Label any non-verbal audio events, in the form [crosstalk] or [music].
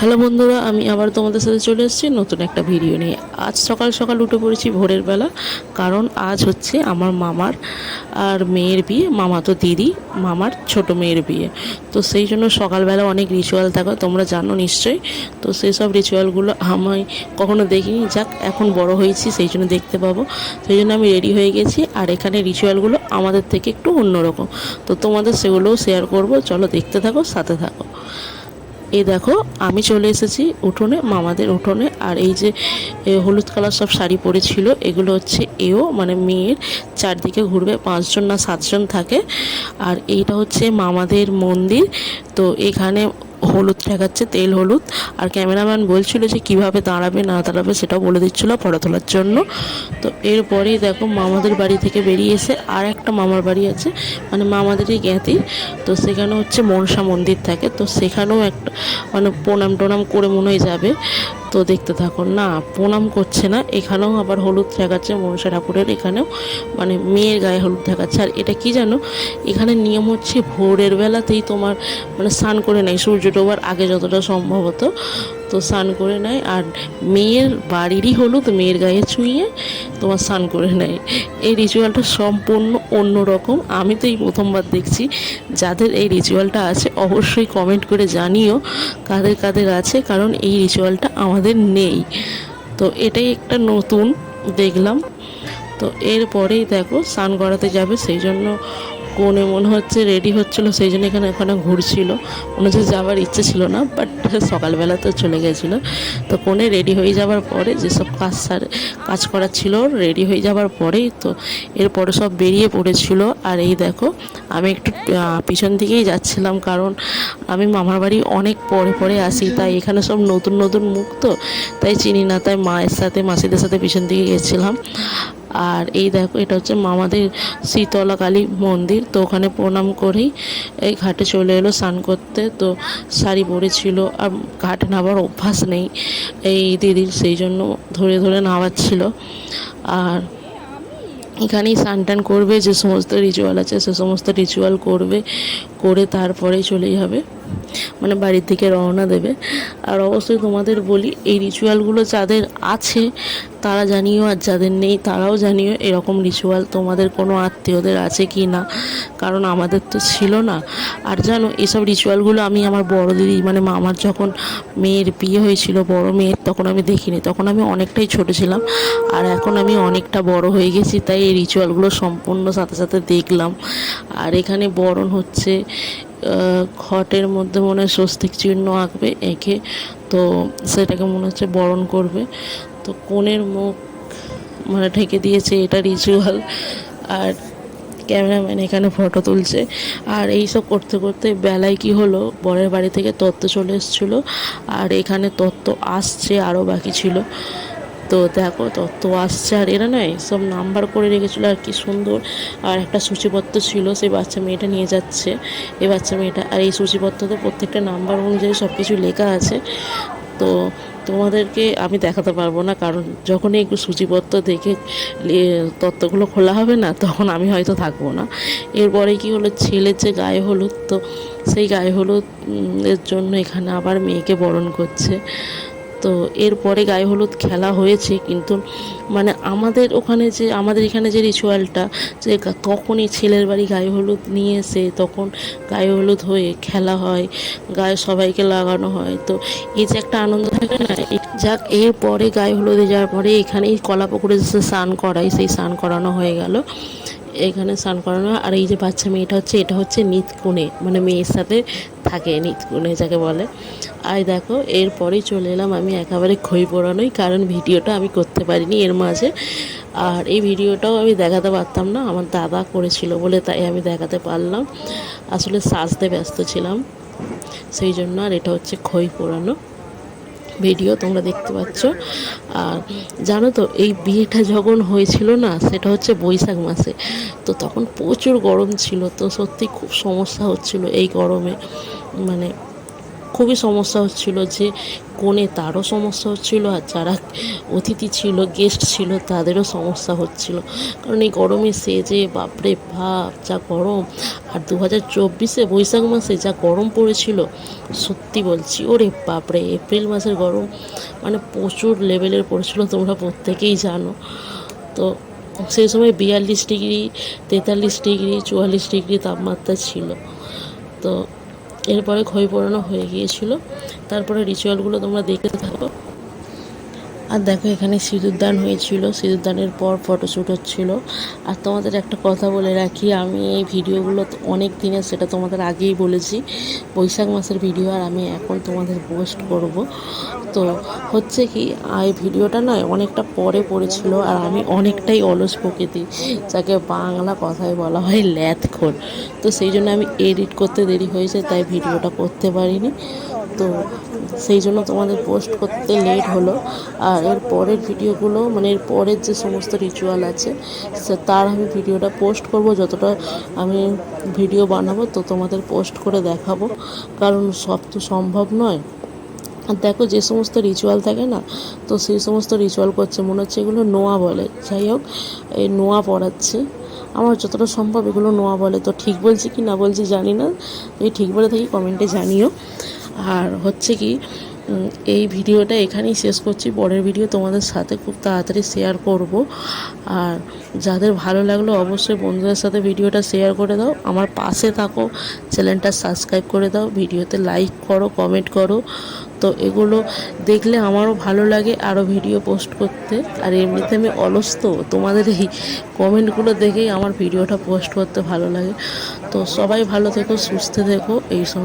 Hello বন্ধুরা, আমি আবার তোমাদের সাথে চলে এসেছি নতুন একটা ভিডিও নিয়ে। আজ সকাল সকাল উঠে পড়েছি ভোরের বেলা, কারণ আজ হচ্ছে আমার মামার আর মেয়ের বিয়ে, মামা তো দিদি, মামার ছোট মেয়ের বিয়ে। তো সেই জন্য সকালবেলা অনেক রিচুয়াল থাকে, তোমরা জানো নিশ্চয়ই। তো সেই সব রিচুয়ালগুলো আমি কখনো দেখিনি। যাক, এখন বড় হয়েছি, সেই জন্য দেখতে পাবো। সেই জন্য আমি রেডি হয়ে গেছি, আর এখানে রিচুয়ালগুলো আমাদের থেকে একটু অন্যরকম। তো তোমাদের সেগুলোও শেয়ার করব। চলো দেখতে থাকো, সাথে থাকো। এই দেখো, আমি চলে এসেছি উঠোনে, মামাদের উঠোনে। আর এই যে হলুদ কালার সব শাড়ি পরেছিল, এগুলো হচ্ছে এও মানে মেয়ের। চারদিকে ঘুরবে, পাঁচজন না সাতজন থাকে। আর এইটা হচ্ছে মামাদের মন্দির। তো এখানে হলুদ দেখাচ্ছে তেল হলুদ। আর ক্যামেরাম্যান বলছিল যে কীভাবে দাঁড়াবে, না দাঁড়াবে সেটাও বলে দিচ্ছিল ফটো তোলার জন্য। তো এরপরেই দেখো মামাদের বাড়ি থেকে বেরিয়ে এসে আর একটা মামার বাড়ি আছে মানে মামাদেরই জ্ঞাতি। তো সেখানে হচ্ছে মনসা মন্দির থাকে, তো সেখানেও একটা মানে প্রণাম টোনাম করে মনে হয় যাবে। তো দেখতে থাকো না, প্রণাম করছে না। এখানেও আবার হলুদ দেখাচ্ছে মনসা ঠাকুরের এখানেও। মানে মেয়ের গায়ে হলুদ দেখাচ্ছে। আর এটা কি জানো? এখানে নিয়ম হচ্ছে ভোরের বেলাতেই তোমার মানে স্নান করে নেয়। সূর্য ডোবার আগে যতটা সম্ভব হতো, তো স্নান করে নেয়। আর মেয়ের বাড়িরই হলুদ, মেয়ের গায়ে ছুঁয়ে তোমার স্নান করে নেয়। এই রিচুয়ালটা সম্পূর্ণ অন্যরকম। আমি তো এই প্রথমবার দেখছি। যাদের এই রিচুয়ালটা আছে, অবশ্যই কমেন্ট করে জানিও কাদের কাদের আছে, কারণ এই রিচুয়ালটা আমাদের নেই। তো এটাই একটা নতুন দেখলাম। তো এরপরেই দেখো, স্নান করাতে যাবে, সেই জন্য কোণে মনে হচ্ছে রেডি হচ্ছিল, সেই জন্য এখানে ওখানে ঘুরছিল। মনে হচ্ছে যাওয়ার ইচ্ছে ছিল না বাট [laughs] সকালবেলা তো চলে গেছিল। তো কোণে রেডি হয়ে যাওয়ার পরে যেসব কাজ সার কাজ করার ছিল রেডি হয়ে যাওয়ার পরেই তো এরপরে সব বেরিয়ে পড়েছিল। আর এই দেখো, আমি একটু পিছন দিকেই যাচ্ছিলাম, কারণ আমি মামার বাড়ি অনেক পরে পরে আসি, তাই এখানে সব নতুন নতুন মুখ তো, তাই চিনি না, তাই মায়ের সাথে, মাসিদের সাথে পিছন দিকে গেছিলাম। আর এই দেখো, এটা হচ্ছে মামাদের শীতলা কালী মন্দির। তো ওখানে প্রণাম করেই এই ঘাটে চলে এলো, স্নান করতে। তো শাড়ি পরেছিল আর ঘাটে নামার অভ্যাস নেই এই দিদির, সেই জন্য ধরে ধরে নামাচ্ছিল। আর এখানেই স্নান টান করবে, যে সমস্ত রিচুয়াল আছে, সে সমস্ত রিচুয়াল করবে, করে তারপরেই চলে যাবে মানে বাড়ির থেকে রওনা দেবে। আর অবশ্যই তোমাদের বলি, এই রিচুয়ালগুলো যাদের আছে, তারা জানিও, আর যাদের নেই, তারাও জানিও এরকম রিচুয়াল তোমাদের কোনো আত্মীয়দের আছে কি না। কারণ আমাদের তো ছিল না। আর জানো, এসব রিচুয়ালগুলো আমি আমার বড় দিদি মানে মামার যখন মেয়ের বিয়ে হয়েছিল, বড় মেয়ের, তখন আমি দেখিনি। তখন আমি অনেকটাই ছোট ছিলাম, আর এখন আমি অনেকটা বড় হয়ে গেছি, তাই এই রিচুয়ালগুলো সম্পূর্ণ সাথে সাথে দেখলাম। আর এখানে বরণ হচ্ছে ঘটের মধ্যে মনে হয় স্বস্তিক চিহ্ন আঁকবে, এঁকে। তো সেটাকে মনে হচ্ছে বরণ করবে। তো কোণের মুখ মানে ঢেকে দিয়েছে এটা রিচুয়াল আর ক্যামেরাম্যান এখানে ফটো তুলছে। আর এই সব করতে করতে বেলায় কি হলো? বরের বাড়ি থেকে তত্ত্ব চলে এসেছিল। আর এখানে তত্ত্ব আসছে আরও বাকি ছিল। তো দেখো তত্ত্ব আসছে আর এরা নয়, সব নাম্বার করে রেখেছিলো আর কি সুন্দর। আর একটা সূচিপত্র ছিল, সেই বাচ্চা মেয়েটা নিয়ে যাচ্ছে। এই বাচ্চা মেয়েটা, আর এই সূচিপত্রতে প্রত্যেকটা নাম্বার অনুযায়ী সব কিছু লেখা আছে। তো তোমাদেরকে আমি দেখাতে পারব না, কারণ যখনই একটু সূচিপত্র দেখে তত্ত্বগুলো খোলা হবে না, তখন আমি হয়তো থাকব না। এরপরে কি হলো, ছেলের যে গায়ে হলুদ, তো সেই গায়ে হলুদ এর জন্য এখানে আবার মেয়েকে বরণ করছে। তো এরপরে গায়ে হলুদ খেলা হয়েছে, কিন্তু মানে আমাদের ওখানে যে, আমাদের এখানে যে রিচুয়ালটা যে তখনই ছেলের বাড়ি গায়ে হলুদ নিয়ে এসে তখন গায়ে হলুদ হয়ে খেলা হয়, গায়ে সবাইকে লাগানো হয়। তো এই যে একটা আনন্দ থাকে না যাক, এরপরে গায়ে হলুদে যাওয়ার পরে এখানেই কলা পুকুরে যে স্নান করাই সেই স্নান করানো হয়ে গেল। এখানে স্নান করানো আর এই যে বাচ্চা মেয়েটা হচ্ছে, এটা হচ্ছে নিতকুনে মানে মেয়ের সাথে থাকে নিতকুনে যাকে বলে। আর দেখো, এরপরেই চলে এলাম আমি একেবারে খই পোড়ানোই, কারণ ভিডিওটা আমি করতে পারিনি এর মাঝে। আর এই ভিডিওটাও আমি দেখাতে পারতাম না, আমার দাদা করেছিল বলে তাই আমি দেখাতে পারলাম। আসলে সাজতে ব্যস্ত ছিলাম, সেই জন্য আর এটা হচ্ছে খই পোড়ানো। ভিডিও তোমরা দেখতে পাচ্ছ। আর জানো তো, এই বিয়েটা যখন হয়েছিল না, সেটা হচ্ছে বৈশাখ মাসে। তো তখন প্রচুর গরম ছিল, তো সত্যি খুব সমস্যা হচ্ছিল এই গরমে। মানে খুবই সমস্যা হচ্ছিল যে কোণে তারও সমস্যা হচ্ছিল আর যারা অতিথি ছিল গেস্ট ছিল, তাদেরও সমস্যা হচ্ছিল। কারণ এই গরমে সেজে বাপরে বাপ, যা গরম। আর দু হাজার চব্বিশে বৈশাখ মাসে যা গরম পড়েছিল, সত্যি বলছি, ওরে বাপরে, এপ্রিল মাসের গরম মানে প্রচুর লেভেলের পড়েছিল, তোমরা প্রত্যেকেই জানো। তো সেই সময় বিয়াল্লিশ ডিগ্রি, তেতাল্লিশ ডিগ্রি, চুয়াল্লিশ ডিগ্রি তাপমাত্রা ছিল। তো এরপরে খই পড়ানো হয়ে গিয়েছিল। তারপরে রিচুয়ালগুলো তোমরা দেখতে থাকো। আর দেখো এখানে সিঁদুরদান হয়েছিল। সিঁদুরদানের পর ফটোশ্যুট হচ্ছিল। আর তোমাদের একটা কথা বলে রাখি, আমি এই ভিডিওগুলো অনেক দিনের, সেটা তোমাদের আগেই বলেছি। বৈশাখ মাসের ভিডিও আর আমি এখন তোমাদের পোস্ট করব। তো হচ্ছে কি এই ভিডিওটা নয় অনেকটা পরে পড়েছিল আর আমি অনেকটাই অলস প্রকৃতি, যাকে বাংলা কথায় বলা হয় ল্যাথখোর তো সেই জন্য আমি এডিট করতে দেরি হয়েছে, তাই ভিডিওটা করতে পারিনি। তো সেই জন্য তোমাদের পোস্ট করতে লেট হলো। আর এর পরের ভিডিওগুলো মানে এর পরের যে সমস্ত রিচুয়াল আছে তার আমি ভিডিওটা পোস্ট করব। যতটা আমি ভিডিও বানাবো, তো তোমাদের পোস্ট করে দেখাবো। কারণ সব তো সম্ভব নয়। আর দেখো, যে সমস্ত রিচুয়াল থাকে না, তো সেই সমস্ত রিচুয়াল করছে। মনে হচ্ছে এগুলো নোয়া বলে। যাই হোক এই নোয়া পড়াচ্ছে। আমার যতটা সম্ভব এগুলো নোয়া বলে। তো ঠিক বলছি কি না বলছি জানি না। যদি ঠিক বলে থাকি কমেন্টে জানিও। আর হচ্ছে কি এই ভিডিওটা এখানেই শেষ করছি। পরের ভিডিও তোমাদের সাথে খুব তাড়াতাড়ি শেয়ার করব। আর যাদের ভালো লাগল অবশ্যই বন্ধুদের সাথে ভিডিওটা শেয়ার করে দাও। আমার পাশে থাকো, চ্যানেলটা সাবস্ক্রাইব করে দাও, ভিডিওতে লাইক করো কমেন্ট করো। তো এগুলো দেখলে আমারও ভালো লাগে আরও ভিডিও পোস্ট করতে। আর এমনিতে আমি অলস তো, তোমাদের এই কমেন্টগুলো দেখেই আমার ভিডিওটা পোস্ট করতে ভালো লাগে। তো সবাই ভালো থেকো, সুস্থ থেকো, এই সময়